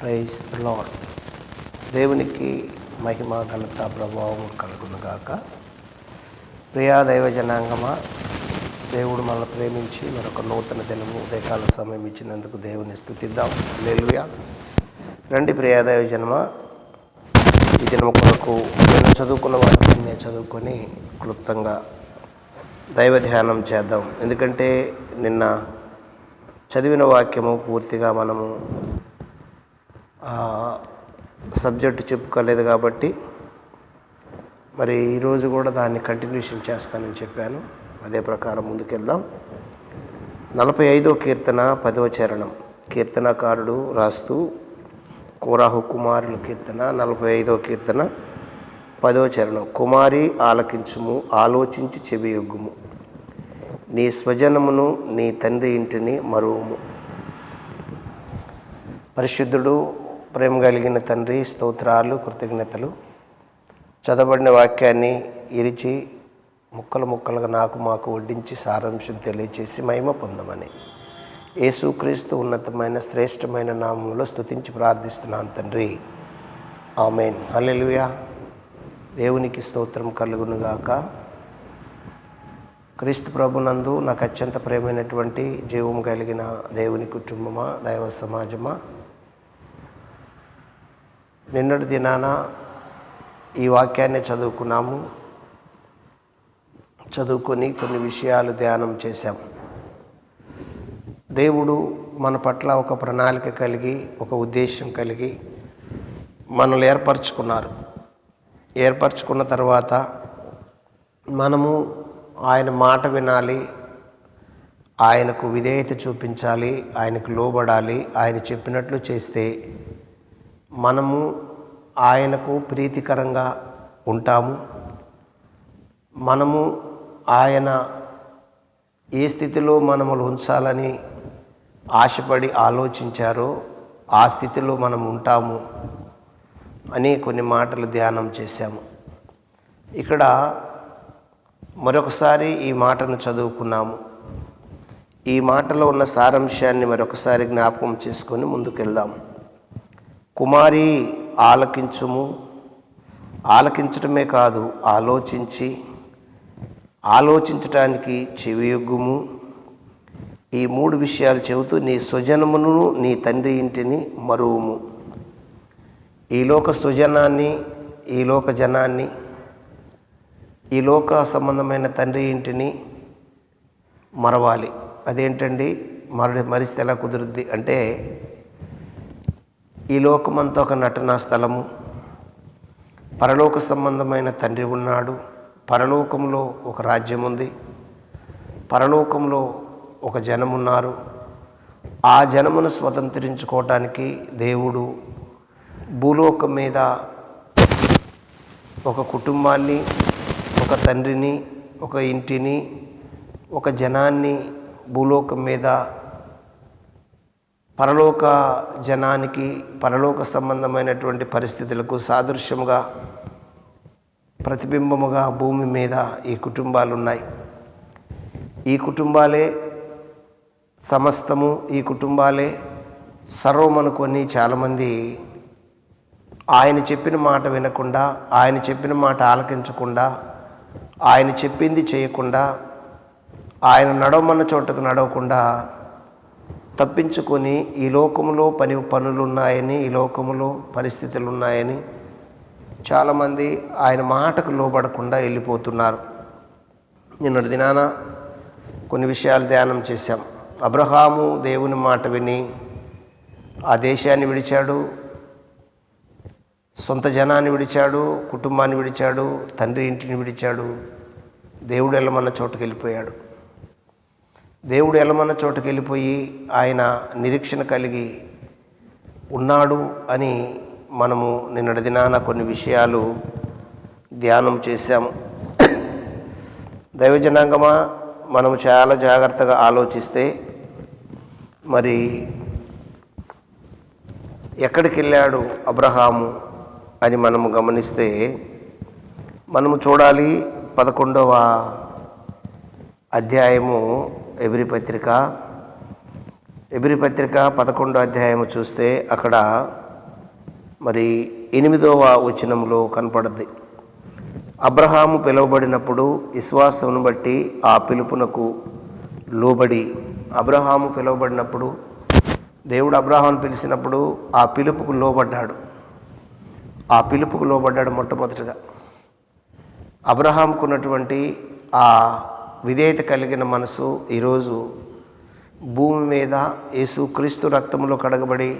Praise lord దేవునికి మహిమ ఘనత ప్రభావం కలుగునుగాక. ప్రియా దైవ జనాంగమా దేవుడు మనల్ని ప్రేమించి మరొక నూతన దినము ఉదయకాల సమయం ఇచ్చినందుకు దేవుని స్థుతిద్దాం. లేలుయా రండి ప్రియా దైవ జనమ ఈ దినము కొరకు నేను చదువుకున్న వాటిని నేను చదువుకొని క్లుప్తంగా దైవ ధ్యానం చేద్దాం. ఎందుకంటే నిన్న చదివిన వాక్యము పూర్తిగా మనము సబ్జెక్టు చెప్పుకోలేదు కాబట్టి మరి ఈరోజు కూడా దాన్ని కంటిన్యూషన్ చేస్తానని చెప్పాను. అదే ప్రకారం ముందుకెళ్దాం. నలభై ఐదో కీర్తన పదవ చరణం. కీర్తనకారుడు రాస్తూ కోరాహు కుమారుల కీర్తన నలభై ఐదో కీర్తన పదవ చరణం. కుమారి ఆలకించుము ఆలోచించి చెవియొగ్గుము. నీ స్వజనమును నీ తండ్రి ఇంటిని మరువుము. పరిశుద్ధుడు ప్రేమ కలిగిన తండ్రి స్తోత్రాలు కృతజ్ఞతలు. చదవబడిన వాక్యాన్ని ఇరిచి ముక్కలు ముక్కలుగా నాకు మాకు వడ్డించి సారాంశం తెలియచేసి మహిమ పొందమని. యేసుక్రీస్తు ఉన్నతమైన శ్రేష్టమైన నామంలో స్థుతించి ప్రార్థిస్తున్నాను తండ్రి. ఆమెన్. హలెలుయా దేవునికి స్తోత్రం కలుగునుగాక. క్రీస్తు ప్రభునందు నాకు అత్యంత ప్రేమైనటువంటి జీవం కలిగిన దేవుని కుటుంబమా దైవ సమాజమా? నిన్నటి దినాన ఈ వాక్యాన్ని చదువుకున్నాము. చదువుకొని కొన్ని విషయాలు ధ్యానం చేశాం. దేవుడు మన పట్ల ఒక ప్రణాళిక కలిగి ఒక ఉద్దేశం కలిగి మనల్ని ఏర్పరచుకున్నారు. ఏర్పరచుకున్న తర్వాత మనము ఆయన మాట వినాలి ఆయనకు విధేయత చూపించాలి ఆయనకు లోబడాలి ఆయన చెప్పినట్లు చేస్తే మనము ఆయనకు ప్రీతికరంగా ఉంటాము. మనము ఆయన ఏ స్థితిలో మనములు ఉంచాలని ఆశపడి ఆలోచించారో ఆ స్థితిలో మనం ఉంటాము అని కొన్ని మాటలు ధ్యానం చేశాము. ఇక్కడ మరొకసారి ఈ మాటను చదువుకున్నాము. ఈ మాటలో ఉన్న సారాంశాన్ని మరొకసారి జ్ఞాపకం చేసుకొని ముందుకెళ్దాము కుమారి ఆలకించుము. ఆలకించడమే కాదు ఆలోచించి ఆలోచించటానికి చెవియొగ్గుము. ఈ మూడు విషయాలు చెబుతూ నీ స్వజనమును నీ తండ్రి ఇంటిని మరువుము. ఈ లోక స్వజనాన్ని ఈ లోక జనాన్ని ఈ లోక సంబంధమైన తండ్రి ఇంటిని మరవాలి. అదేంటండి? మరడి మరిస్తే ఎలా కుదురుద్ది? అంటే ఈ లోకమంతా ఒక నటనా స్థలము. పరలోక సంబంధమైన తండ్రి ఉన్నాడు. పరలోకంలో ఒక రాజ్యం ఉంది పరలోకంలో ఒక జనం ఉన్నారు ఆ జనమును స్వతంత్రించుకోవటానికి దేవుడు భూలోకం మీద ఒక కుటుంబాన్ని ఒక తండ్రిని ఒక ఇంటిని ఒక జనాన్ని భూలోకం మీద పరలోక జనానికి పరలోక సంబంధమైనటువంటి పరిస్థితులకు సాదృశ్యముగా ప్రతిబింబముగా భూమి మీద ఈ కుటుంబాలు ఉన్నాయి ఈ కుటుంబాలే సమస్తము ఈ కుటుంబాలే సర్వమనుకొని చాలామంది ఆయన చెప్పిన మాట వినకుండా ఆయన చెప్పిన మాట ఆలకించకుండా ఆయన చెప్పింది చేయకుండా ఆయన నడవమన్న చోటకు నడవకుండా తప్పించుకొని ఈ లోకములో పని పనులు ఉన్నాయని ఈ లోకములో పరిస్థితులు ఉన్నాయని చాలామంది ఆయన మాటకు లోబడకుండా వెళ్ళిపోతున్నారు. నిన్నటి దినాన కొన్ని విషయాలు ధ్యానం చేశాం. అబ్రహాము దేవుని మాట విని ఆ దేశాన్ని విడిచాడు సొంత జనాన్ని విడిచాడు కుటుంబాన్ని విడిచాడు తండ్రి ఇంటిని విడిచాడు దేవుడు వెళ్ళమన్న చోటుకు వెళ్ళిపోయాడు. దేవుడు ఎలమన్న చోటుకి వెళ్ళిపోయి ఆయన నిరీక్షణ కలిగి ఉన్నాడు అని మనము నిన్నటి దినాన కొన్ని విషయాలు ధ్యానం చేశాము. దైవజనాంగమా మనము చాలా జాగ్రత్తగా ఆలోచిస్తే మరి ఎక్కడికి వెళ్ళాడు అబ్రహాము అని మనము గమనిస్తే మనము చూడాలి పదకొండవ అధ్యాయము ఎబ్రి పత్రిక ఎబ్రి పత్రిక పదకొండో అధ్యాయము చూస్తే అక్కడ మరి ఎనిమిదవ వచనంలో కనపడద్ది. అబ్రహాము పిలువబడినప్పుడు విశ్వాసమును బట్టి ఆ పిలుపునకు లోబడి అబ్రహాము పిలువబడినప్పుడు దేవుడు అబ్రహాం పిలిచినప్పుడు ఆ పిలుపుకు లోబడ్డాడు. ఆ పిలుపుకు లోబడ్డాడు మొట్టమొదటిగా. అబ్రహాంకున్నటువంటి ఆ విధేయత కలిగిన మనసు ఈరోజు భూమి మీద యేసు క్రీస్తు రక్తంలో కడగబడి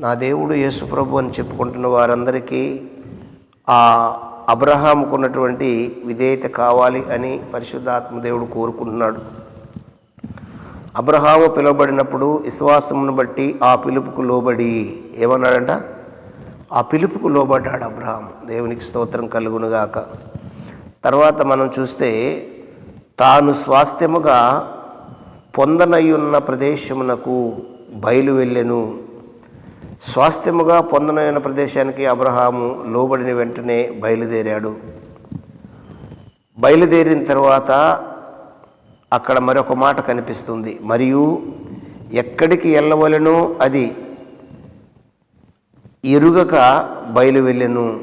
నా దేవుడు యేసు ప్రభు అని చెప్పుకుంటున్న వారందరికీ ఆ అబ్రహాంకు ఉన్నటువంటి విధేయత కావాలి అని పరిశుద్ధాత్మ దేవుడు కోరుకుంటున్నాడు. అబ్రహాము పిలువబడినప్పుడు విశ్వాసమును బట్టి ఆ పిలుపుకు లోబడి ఏమన్నాడంట? ఆ పిలుపుకు లోబడ్డాడు అబ్రహాం దేవునికి స్తోత్రం కలుగునుగాక. తర్వాత మనం చూస్తే తాను స్వాస్థ్యముగా పొందనయ్యున్న ప్రదేశమునకు బయలు వెళ్ళెను. స్వాస్థ్యముగా పొందనయ్యున్న ప్రదేశానికి అబ్రహాము లోబడిన వెంటనే బయలుదేరాడు. బయలుదేరిన తర్వాత అక్కడ మరొక మాట కనిపిస్తుంది. మరియు ఎక్కడికి వెళ్ళవలెనో అది ఎరుగక బయలు వెళ్ళెను.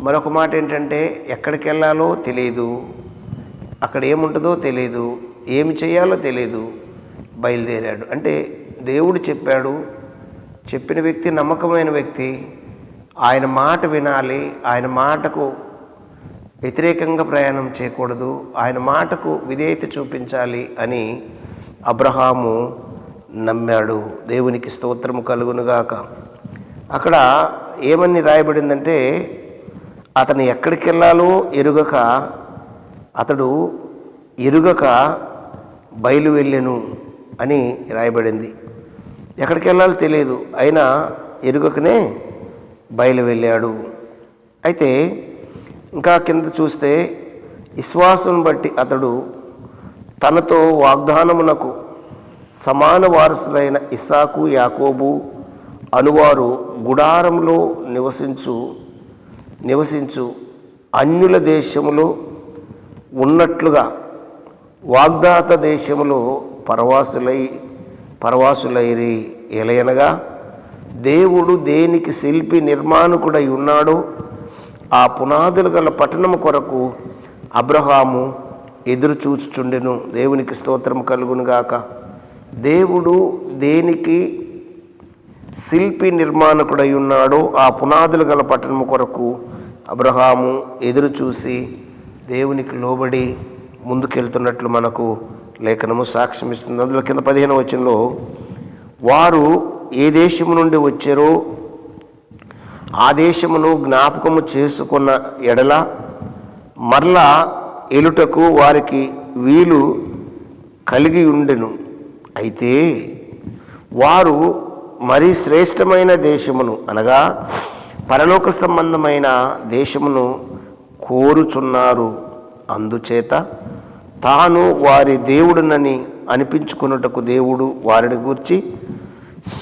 మరొక మాట ఏంటంటే ఎక్కడికి వెళ్ళాలో తెలియదు. అక్కడ ఏముంటుందో తెలియదు ఏమి చేయాలో తెలియదు బయలుదేరాడు. అంటే దేవుడు చెప్పాడు చెప్పిన వ్యక్తి నమ్మకమైన వ్యక్తి ఆయన మాట వినాలి ఆయన మాటకు వ్యతిరేకంగా ప్రయాణం చేయకూడదు ఆయన మాటకు విధేయత చూపించాలి అని అబ్రహాము నమ్మాడు. దేవునికి స్తోత్రము కలుగునుగాక. అక్కడ ఏమని రాయబడిందంటే అతను ఎక్కడికి వెళ్ళాలో ఎరుగక అతడు ఎరుగక బయలు వెళ్ళెను అని రాయబడింది. ఎక్కడికి వెళ్ళాలో తెలియదు. అయినా ఎరుగకనే బయలు వెళ్ళాడు. అయితే ఇంకా కింద చూస్తే విశ్వాసం బట్టి అతడు తనతో వాగ్దానమునకు సమాన వారసులైన ఇసాకు యాకోబు అనువారు గుడారంలో నివసించు నివసించు అన్యుల దేశములో ఉన్నట్లుగా వాగ్దాత దేశములో పరవాసులై పరవాసులైరి ఎలయనగా దేవుడు దేనికి శిల్పి నిర్మాణకుడై ఉన్నాడో ఆ పునాదులు గల పట్టణము కొరకు అబ్రహాము ఎదురు చూచుచుండెను దేవునికి స్తోత్రం కలుగునుగాక దేవుడు దేనికి శిల్పి నిర్మాణకుడై ఉన్నాడో ఆ పునాదులు గల పట్టణము కొరకు అబ్రహాము ఎదురు చూసి దేవునికి లోబడి ముందుకెళ్తున్నట్లు మనకు లేఖనము సాక్ష్యం ఇస్తుంది. అందులో కింద పదిహేను వచనంలో వారు ఏ దేశము నుండి వచ్చారో ఆ దేశమును జ్ఞాపకము చేసుకున్న ఎడల మరలా ఎలుటకు వారికి వీలు కలిగి ఉండెను. అయితే వారు మరి శ్రేష్టమైన దేశమును అనగా పరలోక సంబంధమైన దేశమును కోరుచున్నారు. అందుచేత తాను వారి దేవుడునని అనిపించుకున్నటకు దేవుడు వారిని గూర్చి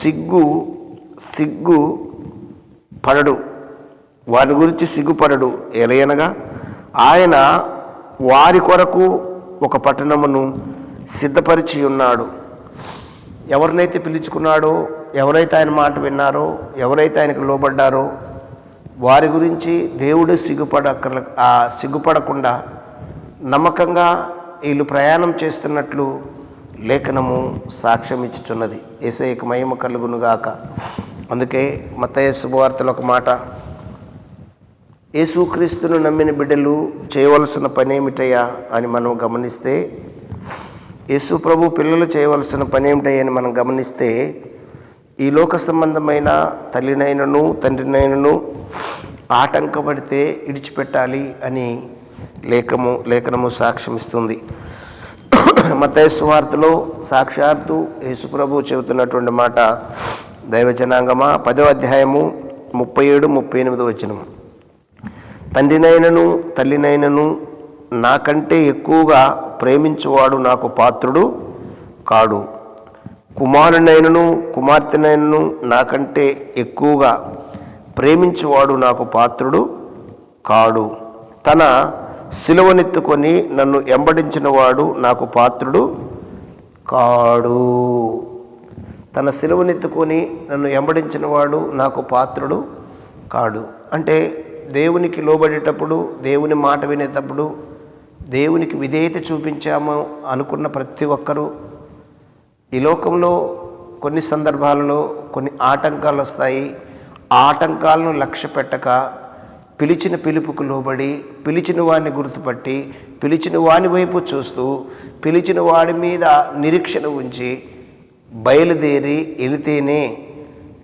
సిగ్గు సిగ్గు పడడు. వారి గురించి సిగ్గుపడడు ఎలయనగా ఆయన వారి కొరకు ఒక పట్టణమును సిద్ధపరిచి ఉన్నాడు. ఎవరినైతే పిలుచుకున్నాడో ఎవరైతే ఆయన మాట విన్నారో ఎవరైతే ఆయనకు లోబడ్డారో వారి గురించి దేవుడు సిగ్గుపడ సిగ్గుపడకుండా నమ్మకంగా వీళ్ళు ప్రయాణం చేస్తున్నట్లు లేఖనము సాక్ష్యం ఇచ్చుచున్నది ఏసైక మహిమ కలుగునుగాక అందుకే మతయ శుభవార్తలు ఒక మాట. యేసుక్రీస్తును నమ్మిన బిడ్డలు చేయవలసిన పని ఏమిటయ్యా అని మనం గమనిస్తే యేసు ప్రభు పిల్లలు చేయవలసిన పని ఏమిటయ్యా అని మనం గమనిస్తే ఈ లోక సంబంధమైన తల్లినైనను తండ్రినైనను ఆటంకపడితే ఇడిచిపెట్టాలి అని లేఖము లేఖనము సాక్ష్యమిస్తుంది. మతేశ్వార్తలో సాక్షాత్తు యేసుప్రభు చెబుతున్నటువంటి మాట దైవజనాంగమా? పదో అధ్యాయము ముప్పై ఏడు ముప్పై ఎనిమిది వచ్చినము తండ్రినైనను తల్లినైనను నాకంటే ఎక్కువగా ప్రేమించువాడు నాకు పాత్రుడు కాడు. కుమారునైనను కుమార్తెనైనను నాకంటే ఎక్కువగా ప్రేమించువాడు నాకు పాత్రుడు కాడు. తన సిలువనెత్తుకొని నన్ను ఎంబడించిన వాడు నాకు పాత్రుడు కాడు. తన సిలువనెత్తుకొని నన్ను ఎంబడించిన వాడు నాకు పాత్రుడు కాడు. అంటే దేవునికి లోబడేటప్పుడు దేవుని మాట వినేటప్పుడు దేవునికి విధేయత చూపించాము అనుకున్న ప్రతి ఒక్కరూ ఈ లోకంలో కొన్ని సందర్భాలలో కొన్ని ఆటంకాలు వస్తాయి. ఆ ఆటంకాలను లక్ష్య పెట్టక పిలిచిన పిలుపుకు లోబడి పిలిచిన వాడిని గుర్తుపట్టి పిలిచిన వాని వైపు చూస్తూ పిలిచిన వాడి మీద నిరీక్షణ ఉంచి బయలుదేరి వెళితేనే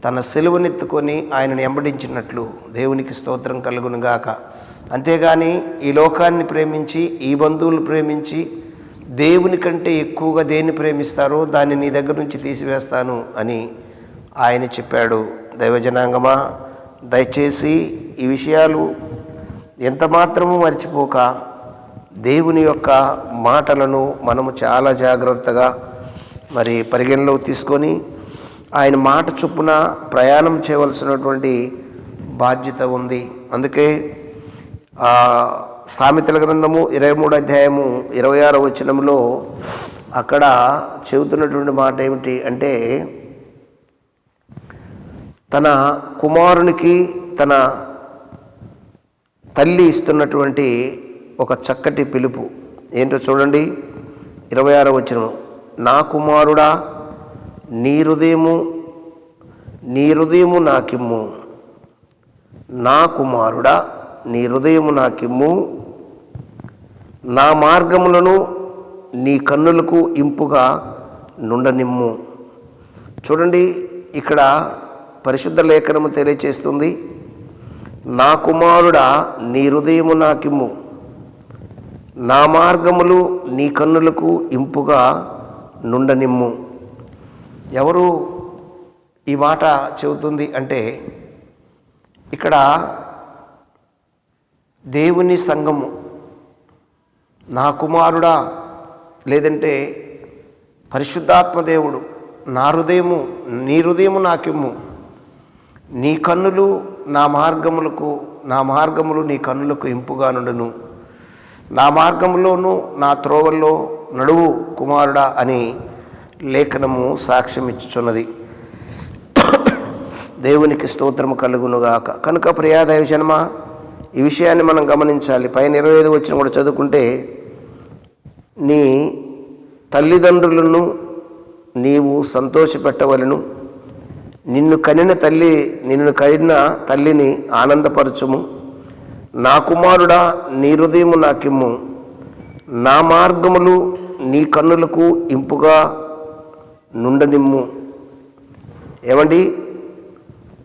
తన సెలవునెత్తుకొని ఆయనను ఎంబడించినట్లు దేవునికి స్తోత్రం కలుగునుగాక. అంతేగాని ఈ లోకాన్ని ప్రేమించి ఈ బంధువులు ప్రేమించి దేవుని కంటే ఎక్కువగా దేన్ని ప్రేమిస్తారో దాన్ని నీ దగ్గర నుంచి తీసివేస్తాను అని ఆయన చెప్పాడు. దైవజనాంగమా దయచేసి ఈ విషయాలు ఎంత మాత్రము మర్చిపోక దేవుని యొక్క మాటలను మనము చాలా జాగ్రత్తగా మరి పరిగణలోకి తీసుకొని ఆయన మాట చొప్పున ప్రయాణం చేయవలసినటువంటి బాధ్యత ఉంది. అందుకే సామెతల గ్రంథము ఇరవై మూడు అధ్యాయము ఇరవై ఆరో వచనంలో అక్కడ చెబుతున్నటువంటి మాట ఏమిటి అంటే తన కుమారునికి తన తల్లి ఇస్తున్నటువంటి ఒక చక్కటి పిలుపు. ఏంటో చూడండి ఇరవై ఆరో వచనం నా కుమారుడా నీ హృదయము నీ హృదయము నాకిమ్ము. నా కుమారుడా నీ హృదయము నాకిమ్ము. నా మార్గములను నీ కన్నులకు ఇంపుగా నుండనిమ్ము. చూడండి ఇక్కడ పరిశుద్ధ లేఖనము తెలియచేస్తుంది నా కుమారుడా నీ హృదయము నాకిమ్ము. నా మార్గములు నీ కన్నులకు ఇంపుగా నుండనిమ్ము. ఎవరు ఈ మాట చెబుతుంది అంటే ఇక్కడ దేవుని సంఘము నా కుమారుడా లేదంటే పరిశుద్ధాత్మ దేవుడు నా హృదయము నీ హృదయము నాకిమ్ము. నీ కన్నులు నా మార్గములకు నా మార్గములు నీ కన్నులకు ఇంపుగానుండును నా మార్గములోనూ నా త్రోవల్లో నడువు కుమారుడా అని లేఖనము సాక్ష్యం ఇచ్చుచున్నది. దేవునికి స్తోత్రము కలుగునుగాక. కనుక ప్రియాదైవ జన్మ ఈ విషయాన్ని మనం గమనించాలి. పైన ఇరవై ఐదు వచ్చిన కూడా చదువుకుంటే నీ తల్లిదండ్రులను నీవు సంతోషపెట్టవలను. నిన్ను కనిన తల్లి నిన్ను కనిన తల్లిని ఆనందపరచుము. నా కుమారుడా నీ హృదయము నాకిమ్ము. నా మార్గములు నీ కన్నులకు ఇంపుగా నుండనిమ్ము. ఏమండి?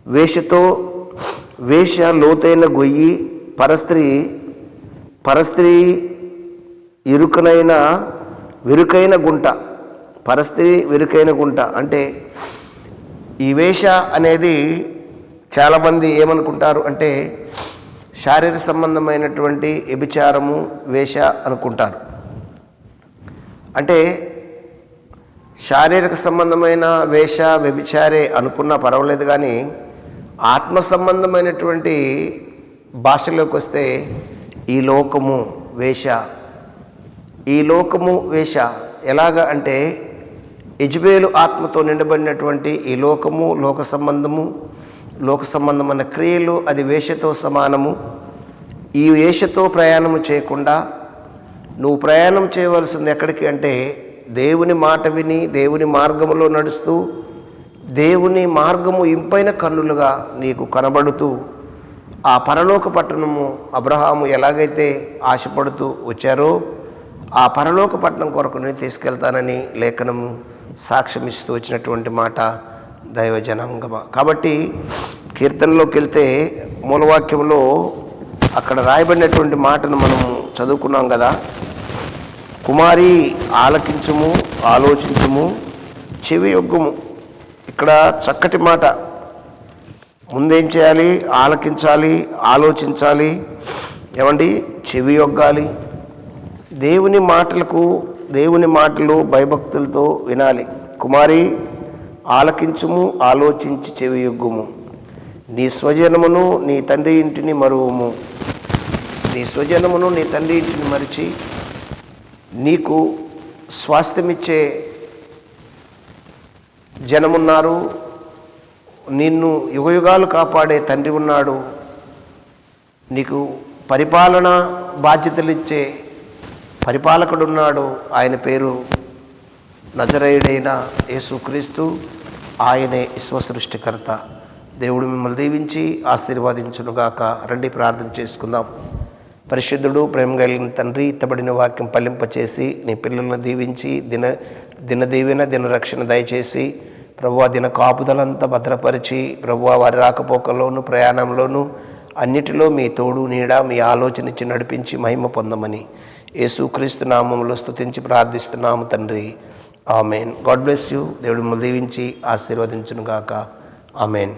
వేషతో వేష లోతైన గొయ్యి పరస్త్రీ పరస్త్రీ ఇరుకనైన విరుకైన గుంట పరస్త్రీ విరుకైన గుంట అంటే ఈ వేష అనేది చాలామంది ఏమనుకుంటారు అంటే శారీరక సంబంధమైనటువంటి వ్యభిచారము వేష అనుకుంటారు. అంటే శారీరక సంబంధమైన వేష వ్యభిచారే అనుకున్నా పర్వాలేదు కానీ ఆత్మ సంబంధమైనటువంటి భాషలోకి వస్తే ఈ లోకము వేష ఈ లోకము వేష ఎలాగ అంటే యజ్బేలు ఆత్మతో నిండబడినటువంటి ఈ లోకము లోక సంబంధము లోక సంబంధమైన క్రియలు అది వేషతో సమానము. ఈ వేషతో ప్రయాణము చేయకుండా నువ్వు ప్రయాణం చేయవలసింది ఎక్కడికి అంటే దేవుని మాట విని దేవుని మార్గములో నడుస్తూ దేవుని మార్గము ఇంపైన కన్నులుగా నీకు కనబడుతూ ఆ పరలోక పట్టణము అబ్రహాము ఎలాగైతే ఆశపడుతూ వచ్చారో ఆ పరలోక పట్టణం కొరకు నేను తీసుకెళ్తానని లేఖనము సాక్ష్యం ఇస్తూ వచ్చినటువంటి మాట దైవజనాంగమ. కాబట్టి కీర్తనలోకి వెళ్తే మూలవాక్యంలో అక్కడ రాయబడినటువంటి మాటను మనం చదువుకున్నాం కదా. కుమారి ఆలకించుము ఆలోచించుము చెవి యొగ్గము. ఇక్కడ చక్కటి మాట. ముందేం చేయాలి? ఆలకించాలి ఆలోచించాలి. ఏమండి? చెవి యొగ్గాలి. దేవుని మాటలకు దేవుని మాటలు భయభక్తులతో వినాలి. కుమారి ఆలకించుము ఆలోచించి చెవియొగ్గుము. నీ స్వజనమును నీ తండ్రి ఇంటిని మరువుము. నీ స్వజనమును నీ తండ్రి ఇంటిని మరిచి నీకు స్వాస్థ్యమిచ్చే జనమున్నారు. నిన్ను యుగయుగాలు కాపాడే తండ్రి ఉన్నాడు. నీకు పరిపాలన బాధ్యతలిచ్చే పరిపాలకుడున్నాడు. ఆయన పేరు నజరేయుడైన యేసుక్రీస్తు ఆయనే విశ్వసృష్టికర్త దేవుడు మిమ్మల్ని దీవించి ఆశీర్వదించునుగాక. రండి ప్రార్థన చేసుకుందాం. పరిశుద్ధుడు ప్రేమ కలిగిన తండ్రి ఇత్తబడిన వాక్యం పలింపచేసి నీ పిల్లలను దీవించి దిన దిన దీవెన దయచేసి ప్రభు దిన కాపుదలంతా భద్రపరిచి ప్రభు వారి రాకపోకల్లోను ప్రయాణంలోను అన్నిటిలో మీ తోడు నీడ మీ ఆలోచన ఇచ్చి నడిపించి మహిమ పొందమని యేసుక్రీస్తు నామంలో స్తుతించి ప్రార్థిస్తున్నాము తండ్రి. ఆమెన్. God bless you. దేవుడు దీవించి ఆశీర్వదించునుగాక. ఆమెన్.